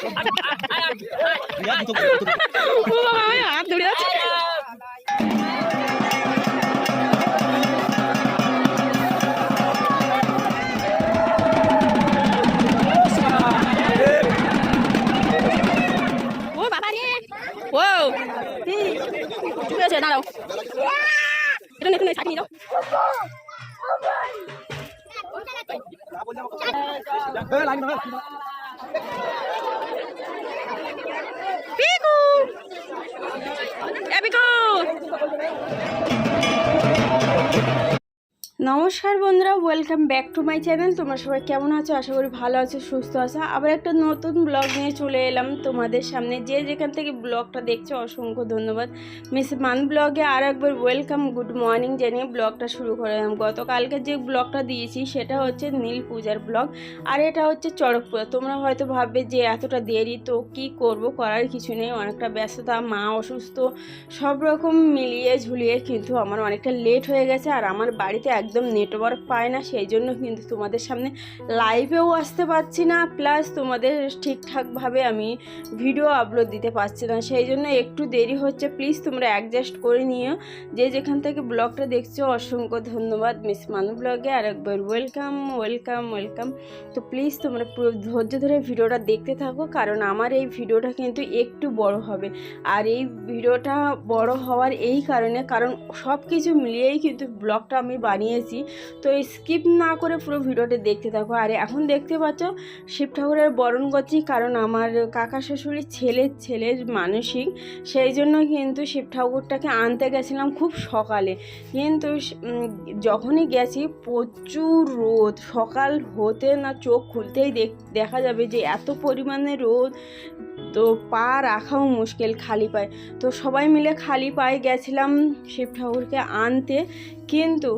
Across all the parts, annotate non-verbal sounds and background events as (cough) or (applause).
ও বাবা আমার হাত ধরে আছে ও বাবা রে ও কি ঠিক আছে দাঁড়াও এটা নেই তুমি ছাড়িয়ে দাও পিকু নমস্কার বন্ধুরা welcome back to my channel তোমরা সবাই কেমন আছো? আশা করি ভালো আছো, সুস্থ আছো। আবার একটা নতুন ব্লগ নিয়ে চলে এলাম তোমাদের সামনে। যে যেখান থেকে ব্লগটা দেখছ, অসংখ্য ধন্যবাদ। মিস মান ব্লগে আর একবার ওয়েলকাম গুড মর্নিং জানিয়ে ব্লগটা শুরু করলাম গতকালকে যে ব্লগটা দিয়েছি, সেটা হচ্ছে নীল পূজার ব্লগ আর এটা হচ্ছে চড়ক পূজা তোমরা হয়তো ভাববে যে এতটা দেরি, তো কি করব করার কিছু নেই। অনেকটা ব্যস্ততা, মা অসুস্থ, সব রকম মিলিয়ে ঝুলিয়ে কিন্তু আমার অনেকটা লেট হয়ে গেছে। আর আমার বাড়িতে একদম নেটওয়ার্ক পায় না সেই জন্য কিন্তু তোমাদের সামনে লাইভেও আসতে পারছি না। প্লাস তোমাদের ঠিকঠাকভাবে আমি ভিডিও আপলোড দিতে পারছি না সেই জন্য একটু দেরি হচ্ছে। প্লিজ তোমরা অ্যাডজাস্ট করে নিও। যে যেখান থেকে ব্লগটা দেখছ, অসংখ্য ধন্যবাদ। মিস মানু ব্লগে আর একবার ওয়েলকাম ওয়েলকাম ওয়েলকাম তো প্লিজ তোমরা ধৈর্য ধরে ভিডিওটা দেখতে থাকো, কারণ আমার এই ভিডিওটা কিন্তু একটু বড় হবে। আর এই ভিডিওটা বড় হওয়ার এই কারণে, কারণ সব কিছু মিলিয়েই কিন্তু ব্লগটা আমি বানিয়েছি তো স্কিপ না করে পুরো ভিডিওটা দেখতে থাকো। আর এখন দেখতে পাচ্ছ, শিব ঠাকুরের বরণ করছি কারণ আমার কাকা শ্বশুরের ছেলের ছেলের মানসিক। সেই জন্য কিন্তু শিব ঠাকুরটাকে আনতে গেছিলাম খুব সকালে। কিন্তু যখনই গেছি প্রচুর রোদ। সকাল হতে না চোখ খুলতেই দেখা যাবে যে এত পরিমাণে রোদ। তো পা রাখাও মুশকিল খালি পায়ে। তো সবাই মিলে খালি পায়ে গেছিলাম শিব ঠাকুরকে আনতে। কিন্তু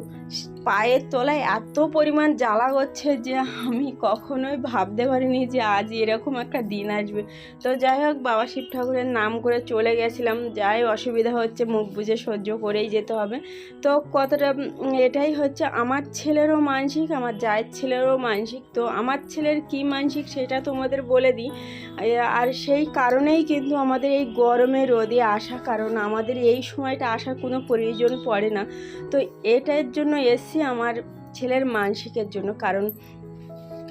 পায়ের তলায় এত পরিমাণ জ্বালা করছে যে আমি কখনোই ভাবতে পারিনি যে আজ এরকম একটা দিন আসবে। তো যাই হোক, বাবা শিব ঠাকুরের নাম করে চলে গেছিলাম। যাই অসুবিধা হচ্ছে, মুখ বুঝে সহ্য করেই যেতে হবে। তো কতটা এটাই হচ্ছে, আমার ছেলেরও মানসিক, আমার জায়ের ছেলেরও মানসিক। তো আমার ছেলের কি মানসিক সেটা তোমাদের বলে দিই। আর সেই কারণেই কিন্তু আমাদের এই গরমে রোদে আসা কারণ, আমাদের এই সময়টা আসার কোনো প্রয়োজন পড়ে না। তো এটার জন্য আমার ছেলের মানসিকের জন্য। কারণ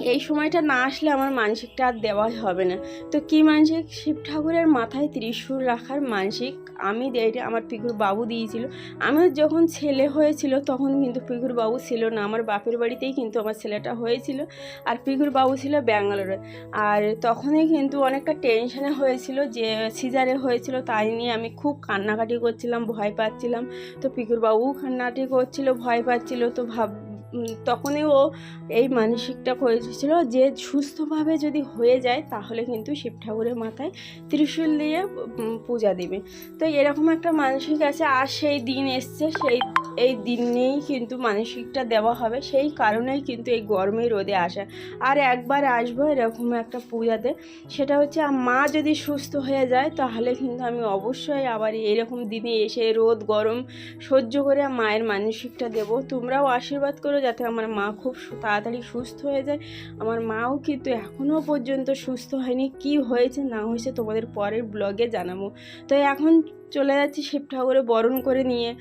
এই সময়টা না আসলে আমার মানসিকটা আর দেওয়াই হবে না। তো কি মানসিক? শিব ঠাকুরের মাথায় ত্রিশূল রাখার মানসিক। আমি এটা আমার পিকুর বাবু দিয়েছিল। আমার যখন ছেলে হয়েছিল তখন কিন্তু পিকুর বাবু ছিল না। আমার বাপের বাড়িতেই কিন্তু আমার ছেলেটা হয়েছিল। আর পিকুর বাবু ছিল ব্যাঙ্গালোরে। আর তখনই কিন্তু অনেকটা টেনশনে হয়েছিল যে, সিজারে হয়েছিল তাই নিয়ে আমি খুব কান্নাকাটি করছিলাম, ভয় পাচ্ছিলাম। তো পিকুর বাবু কান্নাকাটি করছিল, ভয় পাচ্ছিল। তো ভাব তখনই ও এই মানসিকটা করেছিল যে সুস্থভাবে যদি হয়ে যায়, তাহলে কিন্তু শিব ঠাকুরের মাথায় ত্রিশূল দিয়ে পূজা দেবে। তো এরকম একটা মানসিক আছে, আর সেই দিন এসছে, সেই, এই দিনেই কিন্তু মানসিকটা দেওয়া হবে, সেই কারণেই কিন্তু এই গরমে রোদে আসা। আর একবার আসব এরকম একটা পূজাতে, সেটা হচ্ছে মা যদি সুস্থ হয়ে যায়, তাহলে কিন্তু আমি অবশ্যই আবার এরকম দিনে এসে রোদ গরম সহ্য করে মায়ের মানসিকটা দেব। তোমরাও আশীর্বাদ করো যাতে আমার মা খুব তাড়াতাড়ি সুস্থ হয়ে যায়। আমার মাও কিন্তু এখনও পর্যন্ত সুস্থ হয়নি। কি হয়েছে, না হয়েছে তোমাদের পরের ব্লগে জানাব। তো এখন চলে যাচ্ছি শিব ঠাকুরে বরণ করে নিয়ে।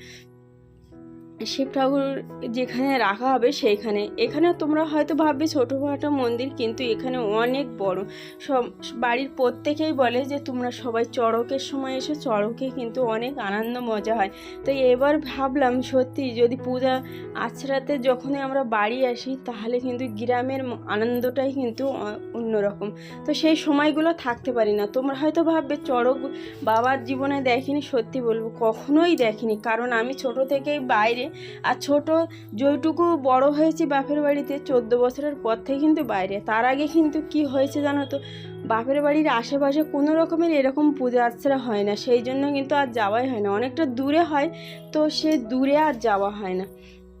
শিব ঠাকুর যেখানে রাখা হবে সেইখানে। এখানে তোমরা হয়তো ভাববে ছোটোখাটো মন্দির, কিন্তু এখানে অনেক বড়। সব, বাড়ির প্রত্যেকেই বলে যে তোমরা সবাই চড়কের সময় এসে, চড়কে কিন্তু অনেক আনন্দ মজা হয়। তো এবার ভাবলাম সত্যি যদি পূজা আছড়াতে যখনই আমরা বাড়ি আসি, তাহলে কিন্তু গ্রামের আনন্দটাই কিন্তু অন্যরকম। তো সেই সময়গুলো থাকতে পারি না। তোমরা হয়তো ভাববে চড়ক বাবার জীবনে দেখিনি, সত্যি বলব কখনোই দেখিনি। কারণ আমি ছোট থেকেই বাইরে আর ছোট যেটুকু বড় হয়েছি বাপের বাড়িতে, চোদ্দ বছরের পর থেকে কিন্তু বাইরে। তার আগে কিন্তু কি হয়েছে জানো তো? বাপের বাড়ির আশেপাশে কোনো রকমের এরকম পূজা আর্চা হয় না। সেই জন্য কিন্তু আর যাওয়াই হয় না। অনেকটা দূরে হয়, তো সে দূরে আর যাওয়া হয় না।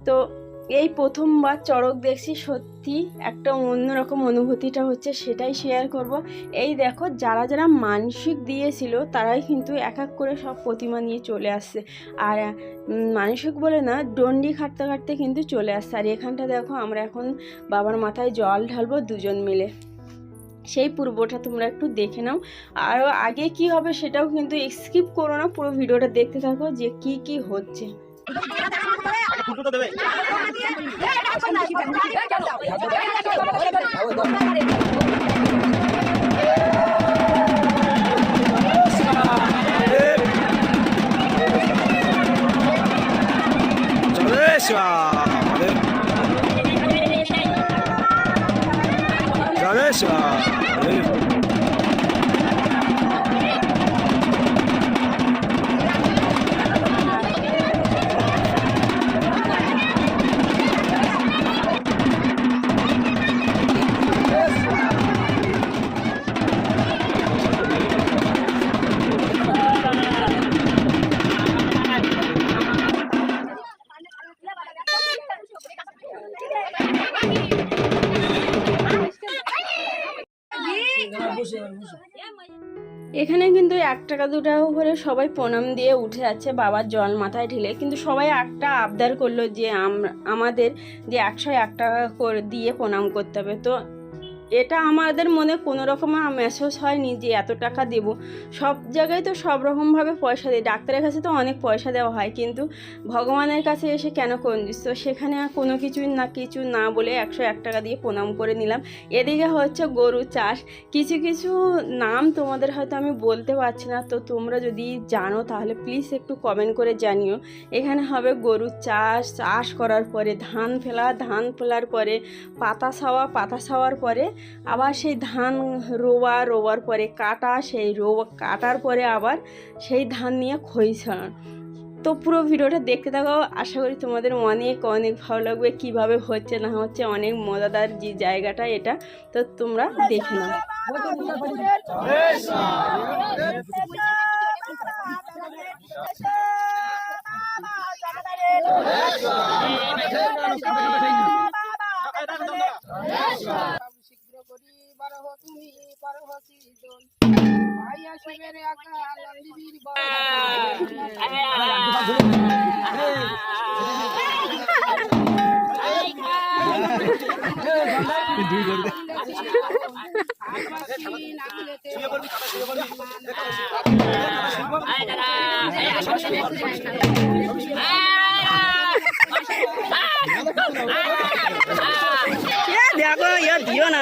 তো এই প্রথমবার চড়ক দেখছি, সত্যি একটা অন্যরকম অনুভূতিটা হচ্ছে, সেটাই শেয়ার করব। এই দেখো, যারা যারা মানসিক দিয়েছিল, তারাই কিন্তু এক এক করে সব প্রতিমা নিয়ে চলে আসছে। আর মানসিক বলে না ডন্ডি খাটতে খাটতে কিন্তু চলে আসছে। আর এখানটা দেখো, আমরা এখন বাবার মাথায় জল ঢালবো দুজন মিলে। সেই পূর্বটা তোমরা একটু দেখে নাও। আর আগে কি হবে সেটাও কিন্তু স্কিপ করো না, পুরো ভিডিওটা দেখতে থাকো যে কি কি হচ্ছে। Deixa! এখানে কিন্তু এক টাকা দু টাকা করে সবাই প্রণাম দিয়ে উঠে যাচ্ছে, বাবার জল মাথায় ঢেলে। কিন্তু সবাই একটা আবদার করল যে আম- আমাদের যে একশো এক টাকা করে দিয়ে প্রণাম করতে হবে। তো এটা আমাদের মনে কোনো রকম মেসেজ হয়নি যে এত টাকা দেব। সব জায়গায় তো সব রকমভাবে পয়সা দেয়। ডাক্তারের কাছে তো অনেক পয়সা দেওয়া হয়, কিন্তু ভগবানের কাছে এসে কেন কঞ্জিস তো সেখানে কোনো কিছুই না, কিছু না বলে একশো এক টাকা দিয়ে প্রণাম করে নিলাম। এদিকে হচ্ছে গরু চাষ। কিছু কিছু নাম তোমাদের হয়তো আমি বলতে পারছি না। তো তোমরা যদি জানো তাহলে প্লিজ একটু কমেন্ট করে জানিও। এখানে হবে গরু চাষ চাষ করার পরে ধান ফেলা, ধান ফেলার পরে পাতা ছাওয়া, পাতা ছাওয়ার পরে আবার সেই ধান রোয়া, রোয়ার পরে কাটা, সেই রোয়া, কাটার পরে আবার সেই ধান নিয়ে খই ছড়ানো তো পুরো ভিডিওটা দেখতে থাকো। আশা করি তোমাদের অনেক অনেক ভালো লাগবে। কীভাবে হচ্ছে, না হচ্ছে, অনেক মজাদার যে জায়গাটা এটা, তো তোমরা দেখে নাও। শীঘ্র (laughs) দেখো ইয়ে দিও না।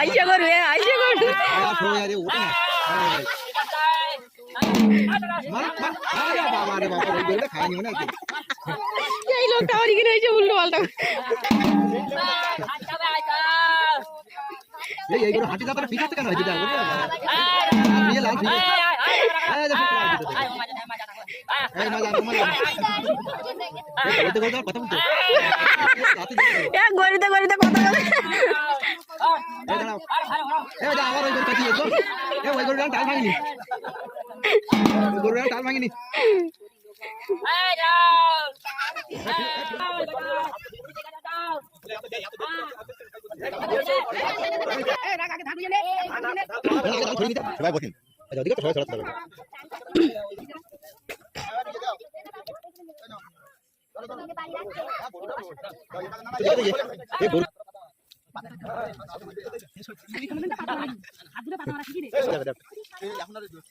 আইসা করবে আইসা করবে। এই লোকটা আমার এখানে এসে উল্টো পাল্টা হাঁটি যাত্রা ঠিক আছে কেন এটা বিয়ে লাল ঠিক এই মজা মজা এটা কথা কথা বলতে এ গরিতে গরিতে কথা বলে এই এই দাঁড়া আবার ওই গরু কাটিয়ে তো এই ওই গরুটা ডাল ভাঙিনি গরুটা ডাল ভাঙিনি সবাই বসেন আচ্ছা সবাই ছড়াতে হবে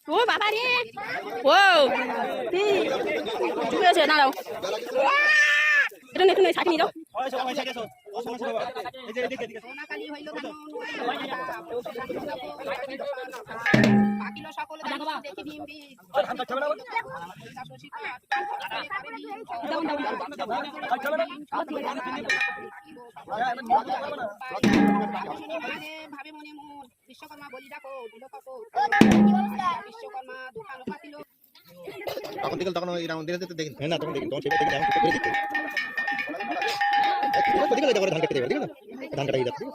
ও বাবা রে ও দাঁড়াও এটা নেটু নেই ছাকি নিয়ে যাও। ভাবে মনে মন বিশ্বকর্মা বলি ডাকো দিল কাকো তখন দেখলে তখন ওই রাউন্ড দিলে তো দেখি হ্যাঁ না, তখন দেখি। তখন সেটা দেখি। ধান কাটতে দেবে ধান কাটা যাচ্ছে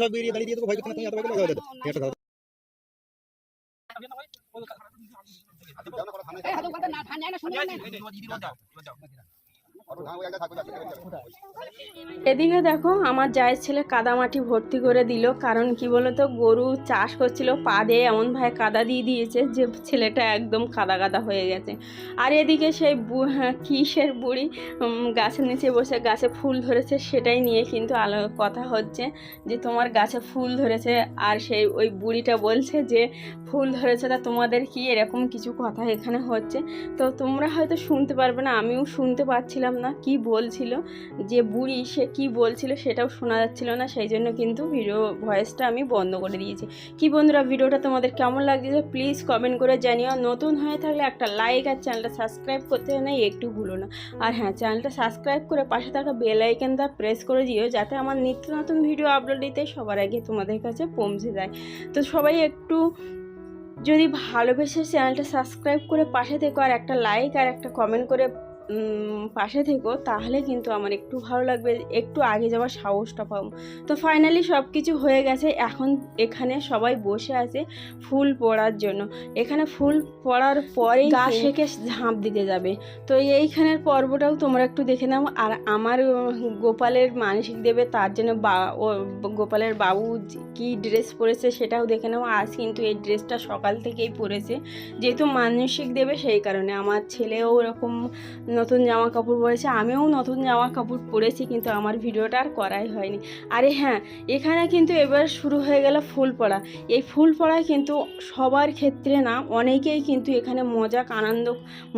সব বেরিয়ে দাঁড়িয়ে দিয়ে তো ভয় করতে না। তুমি এত ভয় না ধান যায় না শুনবে না। এদিকে দেখো আমার জায়ের ছেলে কাদামাটি ভর্তি করে দিল কারণ কি বলতো গরু চাষ করছিল পা দিয়ে এমনভাবে কাদা দিয়ে দিয়েছে যে ছেলেটা একদম কাদা কাদা হয়ে গেছে। আর এদিকে সেই হ্যাঁ, কিসের বুড়ি গাছের নিচে বসে গাছে ফুল ধরেছে সেটাই নিয়ে কিন্তু আলো কথা হচ্ছে যে তোমার গাছে ফুল ধরেছে আর সেই ওই বুড়িটা বলছে যে ফুল ধরেছে তা তোমাদের কি এরকম কিছু কথা এখানে হচ্ছে? তো তোমরা হয়তো শুনতে পারবে না আমিও শুনতে পাচ্ছিলাম না কি বলছিল, যে বুড়ি সে কি বলছিল সেটাও শোনা যাচ্ছিল না, সেই জন্য কিন্তু ভিডিও ভয়েসটা আমি বন্ধ করে দিয়েছি। কি বন্ধুরা, ভিডিওটা তোমাদের কেমন লাগছে প্লিজ কমেন্ট করে জানিও। নতুন হয়ে থাকলে একটা লাইক আর চ্যানেলটা সাবস্ক্রাইব করতে নেই একটু ভুলো না। আর হ্যাঁ চ্যানেলটা সাবস্ক্রাইব করে পাশে থাকা বেল আইকনটা প্রেস করে দিও, যাতে আমার নিত্য নতুন ভিডিও আপলোড দিতে সবার আগে তোমাদের কাছে পৌঁছে যায়। তো সবাই একটু যদি ভালোবেসে চ্যানেলটা সাবস্ক্রাইব করে পাশে থেকো, আর একটা লাইক আর একটা কমেন্ট করে পাশে থেকো তাহলে কিন্তু আমার একটু ভালো লাগবে একটু আগে যাওয়ার সাহসটা পাবো। তো ফাইনালি সব কিছু হয়ে গেছে এখন এখানে সবাই বসে আছে ফুল পড়ার জন্য। এখানে ফুল পড়ার পরেই গা শেখে ঝাঁপ দিতে যাবে। তো এইখানের পর্বটাও তোমরা একটু দেখে নাও আর আমার গোপালের মানসিক দেবে তার জন্য বা ও গোপালের বাবু কি ড্রেস পরেছে সেটাও দেখে নাও। আজ কিন্তু এই ড্রেসটা সকাল থেকেই পরেছে। যেহেতু মানসিক দেবে সেই কারণে। আমার ছেলেও ওরকম নতুন জামা কাপড় পরেছে, আমিও নতুন জামা কাপড় পরেছি, কিন্তু আমার ভিডিওটা আর করাই হয়নি। আরে হ্যাঁ এখানে কিন্তু এবার শুরু হয়ে গেল ফুল পড়া। এই ফুল পড়ায় কিন্তু সবার ক্ষেত্রে না, অনেকেই কিন্তু এখানে মজা আনন্দ,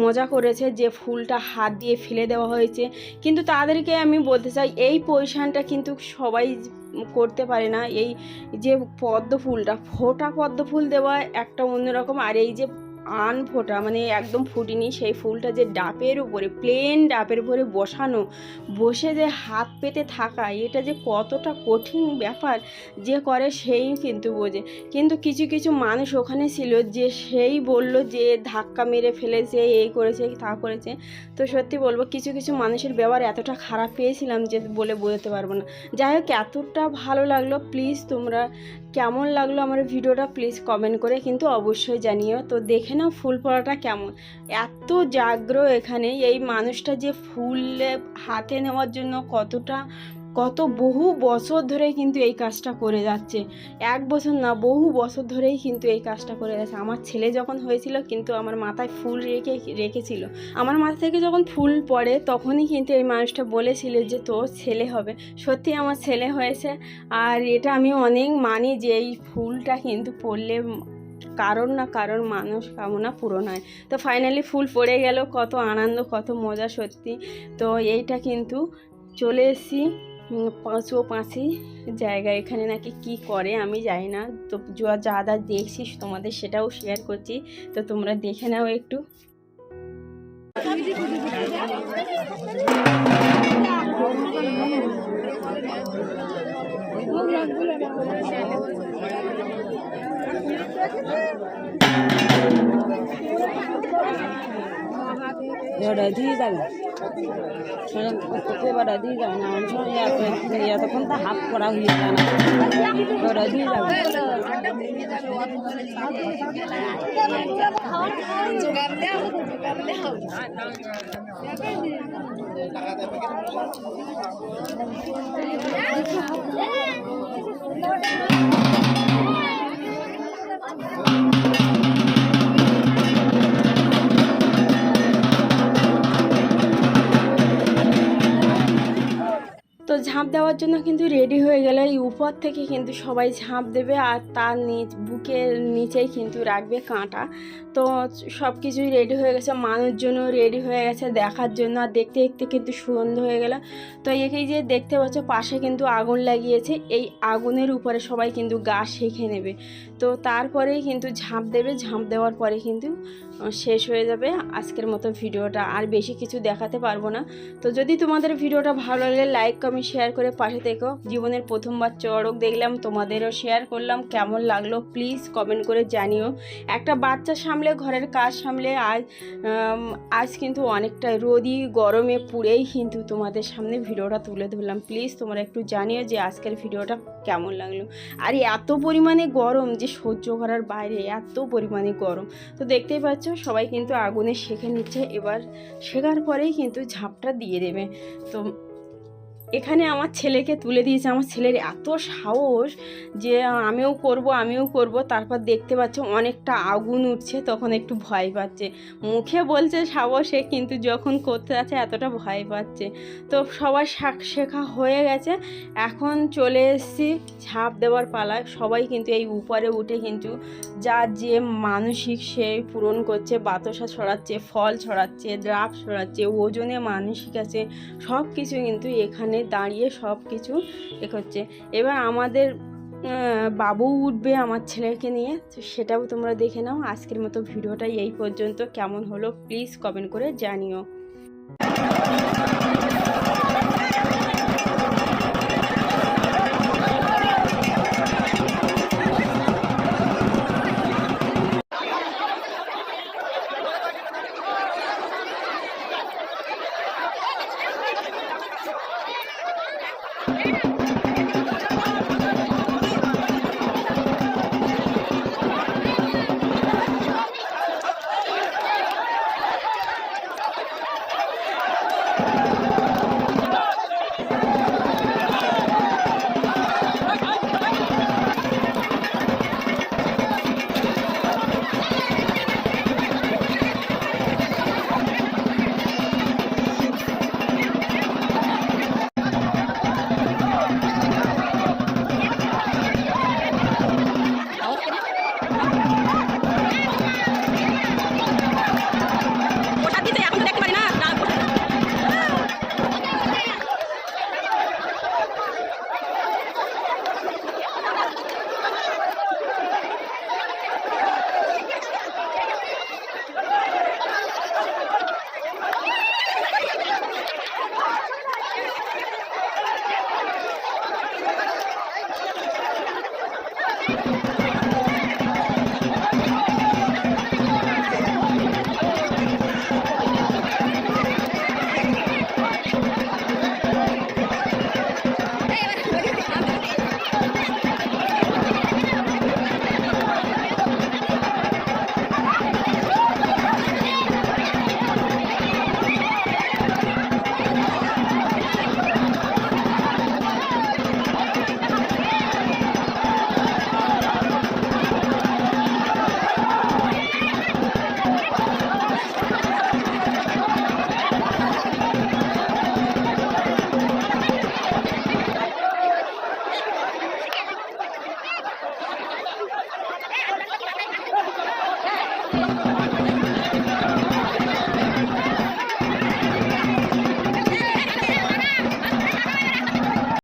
মজা করেছে যে ফুলটা হাত দিয়ে ফেলে দেওয়া হয়েছে। কিন্তু তাদেরকে আমি বলতে চাই, এই পজিশানটা কিন্তু সবাই করতে পারে না। এই যে পদ্ম ফুলটা, ফোটা পদ্ম ফুল দেওয়া একটা অন্যরকম, আর এই যে আন ফোটা মানে একদম ফুটিনি, সেই ফুলটা যে ডাবের উপরে প্লেন ডাবের উপরে বসানো, বসে যে হাত পেতে থাকা, এটা যে কতটা কঠিন ব্যাপার, যে করে সেই কিন্তু বোঝে। কিন্তু কিছু কিছু মানুষ ওখানে ছিল যে সেই বলল যে ধাক্কা মেরে ফেলেছে, এই করেছে, তা করেছে। তো সত্যি বলব, কিছু কিছু মানুষের ব্যবহার এতটা খারাপ পেয়েছিলাম যে বলে বোঝাতে পারব না। যাই হোক, এতটা ভালো লাগল প্লিজ তোমরা কেমন লাগল আমার ভিডিওটা প্লিজ কমেন্ট করে কিন্তু অবশ্যই জানিও। তো দেখে নাও ফুল পড়াটা কেমন। এত জাগ্র এখানে এই মানুষটা যে ফুল, হাতে নেওয়ার জন্য কতটা কত বহু বছর ধরে কিন্তু এই কাজটা করে যাচ্ছে। এক বছর না বহু বছর ধরেই কিন্তু এই কাজটা করে যাচ্ছে। আমার ছেলে যখন হয়েছিল কিন্তু আমার মাথায় ফুল রেখে রেখেছিল। আমার মাথা থেকে যখন ফুল পড়ে তখনই কিন্তু এই মানুষটা বলেছিল যে তোর ছেলে হবে। সত্যি আমার ছেলে হয়েছে। আর এটা আমি অনেক মানি যে এই ফুলটা কিন্তু পড়লে কারণ না কারণ মানুষ কামনা পূরণ হয়। তো ফাইনালি ফুল পড়ে গেল কত আনন্দ কত মজা সত্যি। তো এইটা কিন্তু চলে এসেছি। উম, পাঁচো পাঁচি জায়গা এখানে নাকি কি করে আমি জানি না। তো যা যা যা দেখছি তোমাদের সেটাও শেয়ার করছি। তো তোমরা দেখে নাও একটু। এবার দিয়ে যাবে এবার দিয়ে যাবে না এতক্ষণ তো হাফ করা হয়ে যায় না এবার দিয়ে যাবে তো ঝাঁপ দেওয়ার জন্য কিন্তু রেডি হয়ে গেলে এই উপর থেকে কিন্তু সবাই ঝাঁপ দেবে আর তার নিচ, বুকের নিচেই কিন্তু রাখবে কাঁটা। তো সব কিছুই রেডি হয়ে গেছে, মানুষজনও রেডি হয়ে গেছে দেখার জন্য আর দেখতে দেখতে কিন্তু সুগন্ধ হয়ে গেল। তো একেই যে দেখতে পাচ্ছ, পাশে কিন্তু আগুন লাগিয়েছে, এই আগুনের উপরে সবাই কিন্তু গা শেখে নেবে। তো তারপরেই কিন্তু ঝাঁপ দেবে, ঝাঁপ দেওয়ার পরে কিন্তু শেষ হয়ে যাবে। আজকের মতো ভিডিওটা আর বেশি কিছু দেখাতে পারব না। তো যদি তোমাদের ভিডিওটা ভালো লাগলে লাইক কমেন্ট শেয়ার করে পাশে থেকো। জীবনের প্রথমবার চড়ক দেখলাম, তোমাদেরও শেয়ার করলাম। কেমন লাগল প্লিজ কমেন্ট করে জানিও। একটা বাচ্চা সামলে, ঘরের কাজ সামলে, আজ আজ কিন্তু অনেকটা রোদি গরমে পুড়েই কিন্তু তোমাদের সামনে ভিডিওটা তুলে ধরলাম। প্লিজ তোমরা একটু জানিও যে আজকের ভিডিওটা কেমন লাগল? আর এত পরিমাণে গরম যে সহ্য করার বাইরে এত পরিমাণে গরম। তো দেখতেই পাচ্ছ, সবাই কিন্তু আগুনে শেখে নিচ্ছে। এবার শেখার পরেই কিন্তু ঝাপটা দিয়ে দেবে। তো এখানে আমার ছেলেকে তুলে দিয়েছে। আমার ছেলের এত সাহস যে, আমিও করব আমিও করব। তারপর দেখতে পাচ্ছ অনেকটা আগুন উঠছে, তখন একটু ভয় পাচ্ছে। মুখে বলছে সাহসে, কিন্তু যখন করতে যাচ্ছে এতটা ভয় পাচ্ছে। তো সবার শাক শেখা হয়ে গেছে। এখন চলে এসেছি ঝাঁপ দেওয়ার পালায়। সবাই কিন্তু এই উপরে উঠে কিন্তু যার যে মানসিক সে পূরণ করছে, বাতাসা ছড়াচ্ছে, ফল ছড়াচ্ছে ড্রাফ ছড়াচ্ছে, ওজনে মানসিক আছে সব কিছু কিন্তু এখানে দাঁড়িয়ে সব কিছু এ করছে। এবার আমাদের বাবু উঠবে আমার ছেলেকে নিয়ে। তো সেটাও তোমরা দেখে নাও। আজকের মতো ভিডিওটা এই পর্যন্ত। কেমন হলো? প্লিজ কমেন্ট করে জানিও।